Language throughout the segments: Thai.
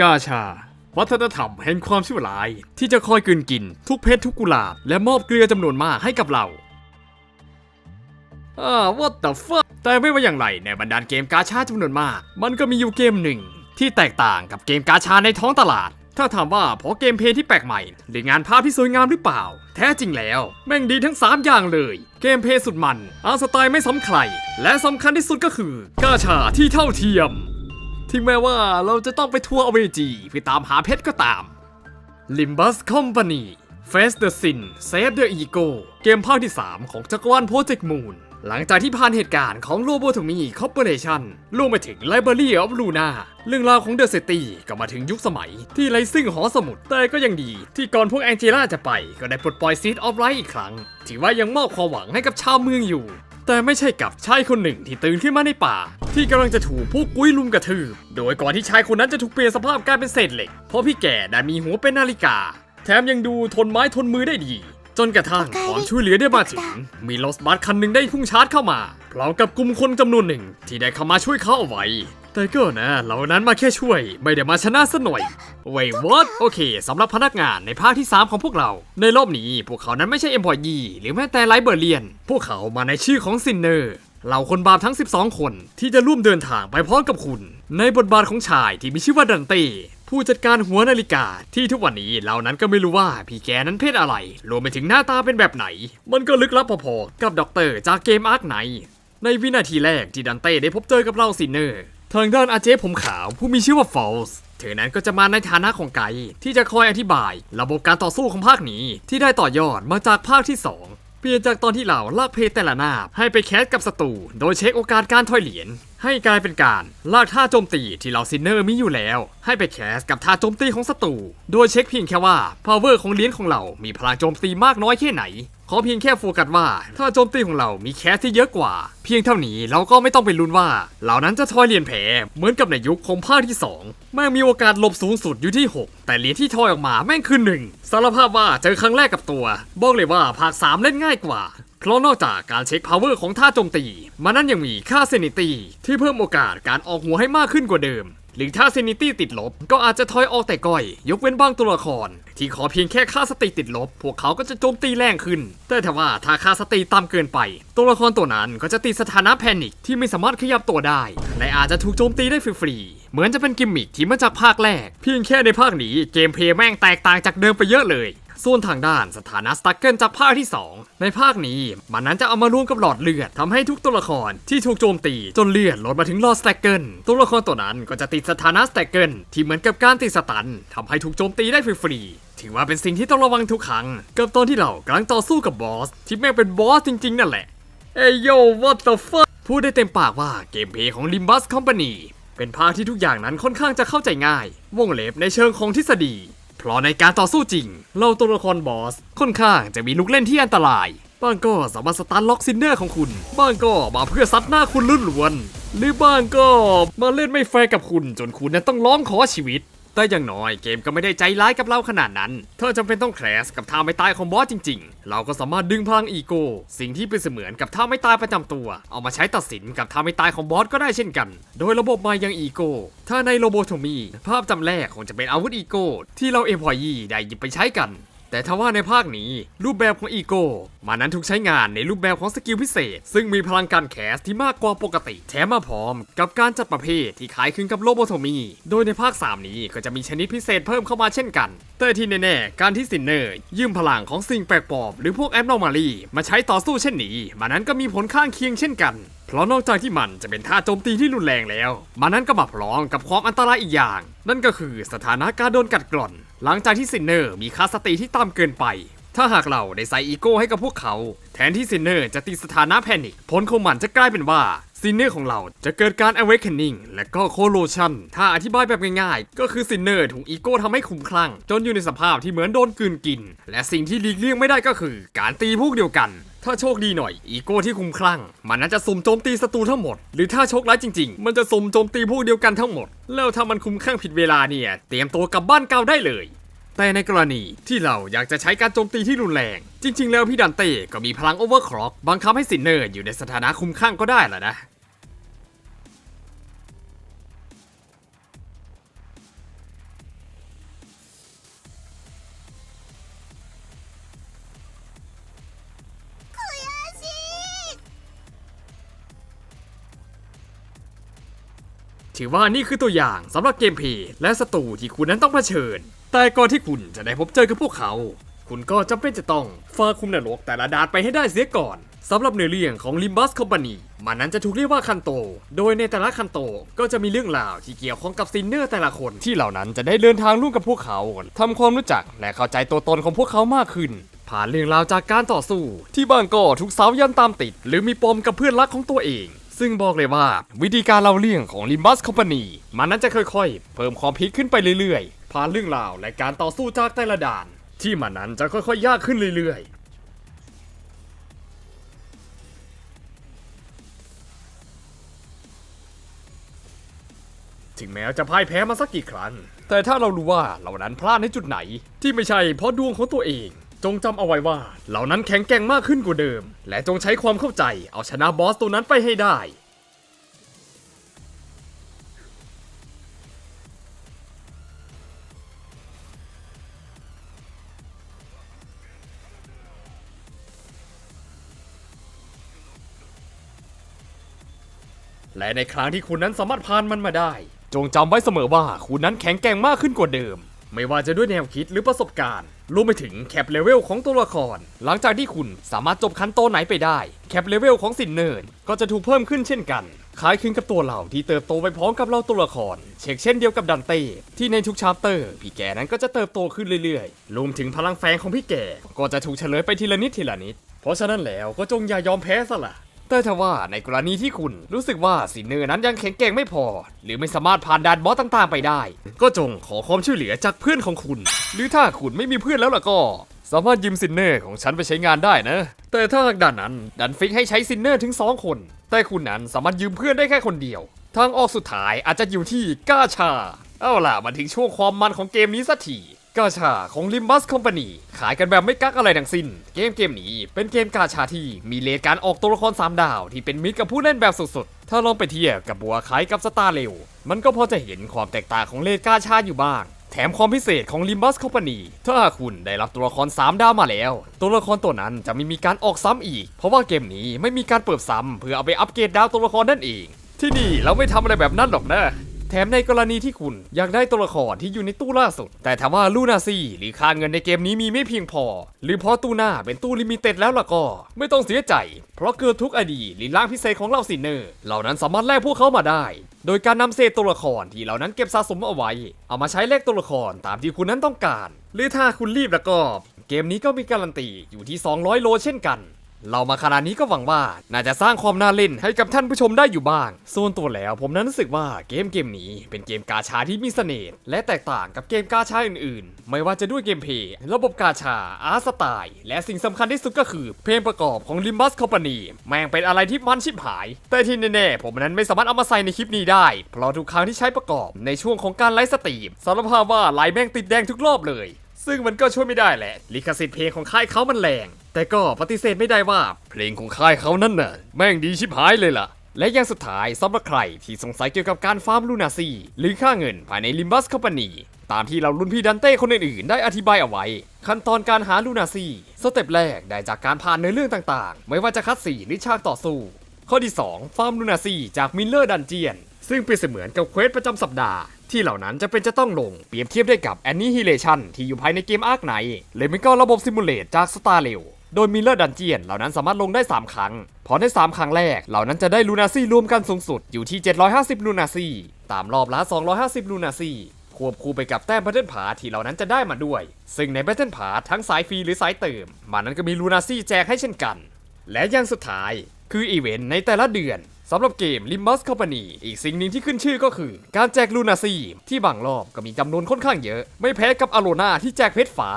กาชา วัฒนธรรมแห่งความชั่วร้าย ที่จะคอยกืนกิน ทุกเพชรทุกกุหลาบ และมอบเกลือจำนวนมากให้กับเราอ่า what the fuck แต่ไม่ว่าอย่างไรในบรรดาเกมกาชาจำนวนมาก มันก็มีอยู่เกมหนึ่ง ที่แตกต่างกับเกมกาชาในท้องตลาด ถ้าถามว่าเพราะเกมเพลย์ที่แปลกใหม่ หรืองานภาพที่สวยงามหรือเปล่า แท้จริงแล้ว แม่งดีทั้ง 3 อย่างเลย เกมเพลย์สุดมันอาสไตล์ไม่ซ้ำใคร และสำคัญที่สุดก็คือกาชาที่เท่าเทียม ถึงแม้ว่าเราจะต้องไปทัวร์อเวจีเพื่อตามหาเพชรก็ตาม Limbus Company Face the Sin Save the Ego เกมภาคที่ 3 ของจักรวาล Project Moon หลังจากที่ผ่านเหตุการณ์ของ Lobotomy Corporation รวมไปถึง Library of Luna เรื่องราวของ The City ก็มาถึงยุคสมัยที่ไรซึ่งหอสมุดแต่ก็ยังดี ที่ก่อนพวกแองเจล่าจะไปก็ได้ปลดปล่อย Seed of Light อีกครั้ง ถือว่ายังมอบความหวังให้กับชาวเมืองอยู่ แต่ไม่ใช่กับชายคนหนึ่งที่ตื่นขึ้นมาในป่า ที่กำลังจะถูกพวกกุ้ยลุมกระทืบ โดยก่อนที่ชายคนนั้นจะถูกเปลี่ยนสภาพกลายเป็นเศษเหล็ก เพราะพี่แก่ดันมีหัวเป็นนาฬิกา แถมยังดูทนไม้ทนมือได้ดี จนกระทั่งความช่วยเหลือได้มาถึง มีรถบัสคันหนึ่งได้พุ่งชาร์จเข้ามาพร้อมกับกลุ่มคนจำนวนหนึ่งที่ได้เข้ามาช่วยเขาเอาไว้ แต่ก็นะ เหล่านั้นมาแค่ช่วย ไม่ได้มาชนะซะหน่อยเว้ย what โอเคสำหรับพนักงานในภาคที่ 3 ของพวกเรา ในรอบนี้ พวกเขานั้นไม่ใช่เอ็มพอยีหรือแม้แต่ไลเบอร์เลียน พวกเขามาในชื่อของซินเนอร์เหล่าคนบาปทั้ง 12 คนที่จะร่วมเดินทางไปพร้อมกับคุณ ในบทบาทของชายที่มีชื่อว่าดันเต้ผู้จัดการหัวนาฬิกา ที่ทุกวันนี้เหล่านั้นก็ไม่รู้ว่าพี่แกนั้นเพศอะไร รวมไปถึงหน้าตาเป็นแบบไหน มันก็ลึกลับพอๆกับด็อกเตอร์จากเกมอาร์คไนในวินาทีแรกที่ดันเต้ได้พบเจอกับเราซินเนอร์ ทางด้านอาเจผมขาวผู้มีชื่อว่าฟอลส์เธอนั้นก็จะมาในฐานะของไกด์ที่จะคอยอธิบาย ระบบการต่อสู้ของภาคนี้ที่ได้ต่อยอดมาจากภาคที่ 2 เปลี่ยนจากตอนที่เราลากเพลแต่ละหนาบให้ไปแคสกับศัตรูโดยเช็คโอกาสการถอยเหรียญ ให้กลายเป็นการลากท่าโจมตีที่เราซินเนอร์มีอยู่แล้ว ให้ไปแคสกับท่าโจมตีของศัตรู โดยเช็คเพียงแค่ว่า power ของเหรียญของเรา มีพลังโจมตีมากน้อยแค่ไหน ขอเพียงแค่โฟกัสว่าถ้าโจมตีของเรามีแคสที่เยอะกว่า เพียงเท่านี้เราก็ไม่ต้องไปลุ้นว่า เหล่านั้นจะทอยเหรียญแผลเหมือนกับในยุคของภาคที่ 2 แม่งมีโอกาสหลบสูงสุดอยู่ที่ 6 แต่เหรียญที่ทอยออกมาแม่งคือหนึ่งสารภาพว่าเจอครั้งแรกกับตัว บอกเลยว่าภาค3เล่นง่ายกว่า เพราะนอกจากการเช็ค power ของท่าโจมตี มันนั้นยังมีค่าเซนิตี้ที่เพิ่มโอกาสการออกหัวให้มากขึ้นกว่าเดิม หรือถ้าเซนิตี้ติดลบ ก็อาจจะทอยออกแต่ก้อย ยกเว้นบางตัวละคร ที่ขอเพียงแค่ค่าสติติดลบ พวกเขาก็จะโจมตีแรงขึ้น แต่ถ้าว่าถ้าค่าสติต่ำเกินไป ตัวละครตัวนั้นก็จะติดสถานะแพนิคที่ไม่สามารถขยับตัวได้ และอาจจะถูกโจมตีได้ฟรีๆเหมือนจะเป็นกิมมิคที่มาจากภาคแรก เพียงแค่ในภาคนี้เกมเพลย์แม่งแตกต่างจากเดิมไปเยอะเลย ส่วนทางด้านสถานะสตั๊กเกิลจากภาคที่ 2 ในภาคนี้ มันนั้นจะเอามารวมกับหลอดเลือดทำให้ทุกตัวละครที่ถูกโจมตีจนเลือดลดมาถึงหลอดสแต็กเกิลตัวละครตัวนั้นก็จะติดสถานะสแต็กเกิลที่เหมือนกับการติดสตันทำให้ถูกโจมตีได้ฟรีๆถือว่าเป็นสิ่งที่ต้องระวังทุกครั้ง กับตอนที่เรากำลังต่อสู้กับบอส ที่แม่งเป็นบอสจริง ๆ นั่นแหละ เอ้ยโย what the fuck พูดได้เต็มปากว่าเกมเพลย์ของ Limbus Company เป็นภาคที่ทุกอย่างนั้นค่อนข้างจะเข้าใจง่าย วงเล็บในเชิงของทฤษฎี เพราะในการต่อสู้จริง เราตัวละครบอส ค่อนข้างจะมีลูกเล่นที่อันตราย บ้างก็สามารถสตาร์ล็อกซินเนอร์ของคุณ บ้างก็มาเพื่อซัดหน้าคุณลุ่นล้วน หรือบ้างก็มาเล่นไม่แฟร์กับคุณจนคุณนั้นต้องร้องขอชีวิต แต่อย่างน้อยเกมก็ไม่ได้ใจร้ายกับเราขนาดนั้น เธอจำเป็นต้องแคลสกับท่าไม่ตายของบอสจริง ๆ เราก็สามารถดึงพลังอีโก้สิ่งที่เป็นเสมือนกับท่าไม่ตายประจำตัว เอามาใช้ตัดสินกับท่าไม่ตายของบอสก็ได้เช่นกัน โดยระบบมายังอีโก้ถ้าในโรโบโทมีภาพจำแรกคงจะเป็นอาวุธอีโก้ที่เราเอมพอยีได้หยิบไปใช้กัน แต่ถ้าว่าในภาคนี้ รูปแบบของอีโก้มันนั้นถูกใช้งานในรูปแบบของสกิลพิเศษ ซึ่งมีพลังการแคสที่มากกว่าปกติ แถมมาพร้อมกับการจัดประเภทที่คล้ายคลึงกับโลโบโทมี โดยในภาค 3 นี้ก็จะมีชนิดพิเศษเพิ่มเข้ามาเช่นกัน แต่ที่แน่ๆ การที่ซินเนอร์ยืมพลังของสิ่งแปลกปลอมหรือพวกแอ n นอมาลีมาใช้ต่อสู้เช่นนี้มันนั้นก็มีผลข้างเคียงเช่นกันเพราะนอกจากที่มันจะเป็นท่าโจมตีที่รุนแรงแล้ว มันนั้นก็มาพร้อมกับความอันตรายอีกอย่าง นั่นก็คือสถานะการโดนกัดกร่อน หลังจากที่ซินเนอร์มีค่าสติที่ต่ำเกินไป ถ้าหากเราได้ใส่อีโก้ให้กับพวกเขา แทนที่ซินเนอร์จะติดสถานะแพนิคผลของมันจะกลายเป็นว่า ซินเนอร์ของเราจะเกิดการ awakening และก็ corrosion ถ้าอธิบายแบบง่ายๆ ก็คือซินเนอร์ถูกอีโก้ทำให้คุ้มคลั่ง จนอยู่ในสภาพที่เหมือนโดนกืนกิน และสิ่งที่หลีกเลี่ยงไม่ได้ก็คือ การตีพวกเดียวกันถ้าโชคดีหน่อย อีโก้ที่คุ้มคลั่ง มันน่าจะสุ่มโจมตีศัตรูทั้งหมด หรือถ้าโชคร้ายจริงๆ มันจะสุ่มโจมตีพวกเดียวกันทั้งหมด แล้วถ้ามันคุ้มคลั่งผิดเวลาเนี่ย เตรียมตัวกลับบ้านเก่าได้เลย แต่ในกรณีที่เราอยากจะใช้การโจมตีที่รุนแรง จริง ๆ แล้วพี่ดันเต้ก็มีพลังโอเวอร์คล็อกบังคับให้ซินเนอร์อยู่ในสถานะคุ้มข้างก็ได้แหละนะ ถือว่านี่คือตัวอย่างสำหรับเกมเพลย์และศัตรูที่คุณนั้นต้องเผชิญ แต่ก่อนที่คุณจะได้พบเจอกับพวกเขา คุณก็จำเป็นจะต้องฝ่าคุมนรกแต่ละดานไปให้ได้เสียก่อนสำหรับเนื้อเรื่องของ Limbus Company มันนั้นจะถูกเรียกว่าคันโต โดยในแต่ละคันโตก็จะมีเรื่องราวที่เกี่ยวข้องกับซินเนอร์แต่ละคนที่เหล่านั้นจะได้เดินทางร่วมกับพวกเขาทำความรู้จักและเข้าใจตัวตนของพวกเขามากขึ้น ผ่านเรื่องราวจากการต่อสู้ ที่บางก็ถูกสาวยันตามติด หรือมีปมกับเพื่อนรักของตัวเอง ซึ่งบอกเลยว่าวิธีการเล่าเรื่องของ Limbus Company มันนั้นจะค่อยๆ เพิ่มความพีคขึ้นไปเรื่อยๆ ผ่านเรื่องราวและการต่อสู้จากแต่ละด่าน ที่มันนั้นจะค่อยๆ ยากขึ้นเรื่อยๆถึงแม้จะพ่ายแพ้มาสักกี่ครั้ง แต่ถ้าเรารู้ว่าเหล่านั้นพลาดในจุดไหน ที่ไม่ใช่เพราะดวงของตัวเอง จงจำเอาไว้ว่า เหล่านั้นแข็งแกร่งมากขึ้นกว่าเดิม และจงใช้ความเข้าใจเอาชนะบอสตัวนั้นไปให้ได้ และในครั้งที่คุณนั้นสามารถผ่านมันมาได้ จงจำไว้เสมอว่าคุณนั้นแข็งแกร่งมากขึ้นกว่าเดิม ไม่ว่าจะด้วยแนวคิดหรือประสบการณ์ รวมไปถึงแคปเลเวลของตัวละคร หลังจากที่คุณสามารถจบคันโตไหนไปได้ แคปเลเวลของสินเนิร์ดก็จะถูกเพิ่มขึ้นเช่นกันคล้ายคลึงกับตัวเราที่เติบโตไปพร้อมกับเราตัวละคร เช่นเช่นเดียวกับดันเต้ที่ในทุกชาร์เตอร์ พี่แกนั้นก็จะเติบโตขึ้นเรื่อยๆ รวมถึงพลังแฝงของพี่แกก็จะถูกเฉลยไปทีละนิดทีละนิด เพราะฉะนั้นแล้วก็จงอย่ายอมแพ้ซะละ แต่ถ้าว่าในกรณีที่คุณรู้สึกว่าสินเนอร์นั้นยังแข็งแกร่งไม่พอ หรือไม่สามารถผ่านด่านบอสต่างๆ ไปได้ ก็จงขอความช่วยเหลือจากเพื่อนของคุณ หรือถ้าคุณไม่มีเพื่อนแล้วล่ะก็ สามารถยืมซินเนอร์ของฉันไปใช้งานได้นะ แต่ถ้าหากด่านนั้นดันฟิกให้ใช้ซินเนอร์ถึง 2 คน แต่คุณนั้นสามารถยืมเพื่อนได้แค่คนเดียว ทางออกสุดท้ายอาจจะอยู่ที่กาชา เอาล่ะมาถึงช่วงความมันของเกมนี้สักที กาชาของ Limbus Company ขายกันแบบไม่กักอะไรทั้งสิ้น เกมเกมนี้เป็นเกมกาชาที่มีเลทการออกตัวละคร 3 ดาว ที่เป็นมิตรกับผู้เล่นแบบสุดๆ ถ้าลองไปเทียบกับบัวขายกับสตาร์เร็ว มันก็พอจะเห็นความแตกต่างของเลทกาชาอยู่บ้าง แถมความพิเศษของ Limbus Company ถ้าคุณได้รับตัวละคร 3 ดาวมาแล้ว ตัวละครตัวนั้นจะไม่มีการออกซ้ำอีก เพราะว่าเกมนี้ไม่มีการเปิดซ้ำเพื่อเอาไปอัปเกรดดาวตัวละครนั่นเอง ที่นี่เราไม่ทำอะไรแบบนั้นหรอกนะ แถมในกรณีที่คุณอยากได้ตัวละครที่อยู่ในตู้ล่าสุด แต่ถามว่าลูนาซีหรือค่าเงินในเกมนี้มีไม่เพียงพอ หรือเพราะตู้หน้าเป็นตู้ลิมิเต็ดแล้วล่ะก็ ไม่ต้องเสียใจ เพราะเกิดทุกอดีหรือร่างพิเศษของเราซินเนอร์เหล่านั้นสามารถแลกพวกเขามาได้ โดยการนำเศษตัวละครที่เหล่านั้นเก็บสะสมเอาไว้ เอามาใช้แลกตัวละครตามที่คุณนั้นต้องการ หรือถ้าคุณรีบแล้วก็ เกมนี้ก็มีการันตีอยู่ที่ 200 โลเช่นกัน เรามาขนาดนี้ก็หวังว่า น่าจะสร้างความน่าเล่นให้กับท่านผู้ชมได้อยู่บ้าง ส่วนตัวแล้วผมนั้นรู้สึกว่าเกมเกมนี้เป็นเกมกาชาที่มีเสน่ห์และแตกต่างกับเกมกาชาอื่นๆ ไม่ว่าจะด้วยเกมเพลย์ระบบกาชาอาร์ตสไตล์ และสิ่งสำคัญที่สุดก็คือ เพลงประกอบของ Limbus Company แม่งเป็นอะไรที่มันชิบหาย แต่ที่แน่ๆผมนั้นไม่สามารถเอามาใส่ในคลิปนี้ได้ เพราะทุกครั้งที่ใช้ประกอบในช่วงของการไลฟ์สตรีมสารภาพว่าไลฟ์แม่งติดแดงทุกรอบเลย ซึ่งมันก็ช่วยไม่ได้แหละลิขสิทธิ์เพลงของค่ายเขามันแรง แต่ก็ปฏิเสธไม่ได้ว่า เพลงของค่ายเขานั่นน่ะ แม่งดีชิบหายเลยล่ะ และย่างสุดท้ายสำหรับใครที่สงสัยเกี่ยวกับการฟาร์มลูนาซีหรือค่าเงินภายในลิมบัสคอมพานีตามที่เรารุ่นพี่ดันเต้คนอื่นๆได้อธิบายเอาไว้ ขั้นตอนการหาลูนาซีสเต็ปแรกได้จากการผ่านเนื้อเรื่องต่างๆ ไม่ว่าจะคัดสีหรือฉากต่อสู้ ข้อที่ 2 ฟาร์มลูนาซีจากมิลเลอร์ดันเจียนซึ่งเปรียบเสมือนกับเควสประจำสัปดาห์ที่เหล่านั้นจะเป็นจะต้องลงเปรียบเทียบได้กับ Annihilation ที่อยู่ภายในเกมอาร์คไหนเลยไม่ก็ระบบซิมูเลตจาก Star เร็ว โดยมิลเลอร์ดันเจียนเหล่านั้นสามารถลงได้ 3 ครั้ง พอใน3ครั้งแรก เหล่านั้นจะได้ลูนาซี่รวมกันสูงสุดอยู่ที่ 750 ลูนาซี่ตามรอบละ250 ลูนาซี่ควบคู่ไปกับแต้มแบทเทิลพาที่เหล่านั้นจะได้มาด้วย ซึ่งในแบทเทิลพาทั้งสายฟรีหรือสายเติม มันนั้นก็มีลูนาซี่แจกให้เช่นกัน และอย่างสุดท้ายคืออีเวนต์ในแต่ละเดือนสำหรับเกม Limbus Company อีกสิ่งหนึ่งที่ขึ้นชื่อก็คือ การแจกลูนาซีที่บางรอบก็มีจำนวนค่อนข้างเยอะ ไม่แพ้กับอโลนาที่แจกเพชรฟ้า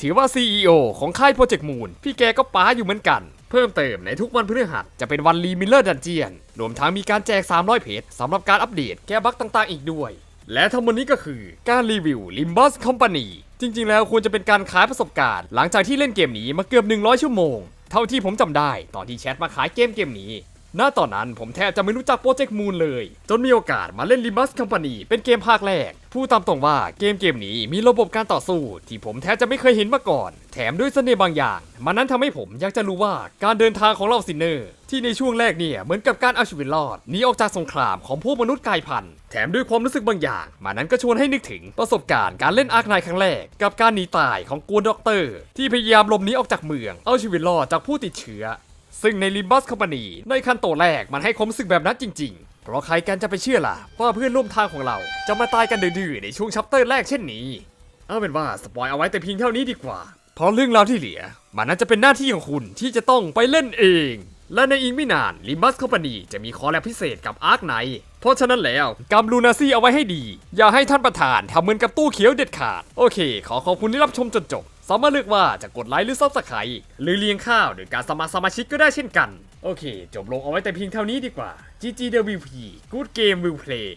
ถือว่า CEO ของค่ายโปรเจกต์มูนพี่แกก็ป้าอยู่เหมือนกัน เพิ่มเติมในทุกวันพฤหัสจะเป็นวันรีมิลเลอร์ดันเจียน รวมทั้งมีการแจก 300 เพชรสำหรับการอัปเดตแก้บั๊กต่างๆอีกด้วย และทั้งหมดนี้ก็คือการรีวิว Limbus Company จริงๆ แล้วควรจะเป็นการขายประสบการณ์ หลังจากที่เล่นเกมนี้มาเกือบ 100 ชั่วโมง เท่าที่ผมจำได้ตอนที่แชทมาขายเกมเกมนี้ ณตอนนั้นผมแทบจะไม่รู้จักโปรเจกต์มูนเลย จนมีโอกาสมาเล่น Limbus Company เป็นเกมภาคแรก พูดตามตรงว่าเกมเกมนี้มีระบบการต่อสู้ ที่ผมแทบจะไม่เคยเห็นมาก่อน แถมด้วยเสน่ห์บางอย่าง มันนั้นทำให้ผมอยากจะรู้ว่าการเดินทางของเราซินเนอร์ที่ในช่วงแรกเนี่ยเหมือนกับการเอาชีวิตรอดหนีออกจากสงครามของพวกมนุษย์กายพันธุ์แถมด้วยความรู้สึกบางอย่างมันนั้นก็ชวนให้นึกถึงประสบการณ์การเล่นอาร์คไนครั้งแรก กับการหนีตายของกวนด็อกเตอร์ ที่พยายามหลบหนีออกจากเมือง เอาชีวิตรอดจากผู้ติดเชื้อ ซึ่งใน Limbus Company ในขั้นโตแรกมันให้ความรู้สึกแบบนั้นจริง ๆ เพราะใครกันจะไปเชื่อล่ะ ว่าเพื่อนร่วมทางของเราจะมาตายกันดื้อๆในช่วงชัปเตอร์แรกเช่นนี้ เอาเป็นว่าสปอยเอาไว้แต่เพียงเท่านี้ดีกว่า เพราะเรื่องราวที่เหลือ มันน่าจะเป็นหน้าที่ของคุณที่จะต้องไปเล่นเอง และในอีกไม่นาน Limbus Company จะมีคอลแลบพิเศษกับ Ark Knight เพราะฉะนั้นแล้วกำลูนาซี่เอาไว้ให้ดี อย่าให้ท่านประธานทำเหมือนกับตู้เขียวเด็ดขาด โอเค ขอขอบคุณที่รับชมจนจบ สามารถเลือกว่าจะกดไลค์หรือซับสไครต์หรือเลี้ยงข้าวหรือการสมัครสมาชิกก็ได้เช่นกัน โอเค จบลงเอาไว้แต่เพียงเท่านี้ดีกว่า GGWP Good Game Will Play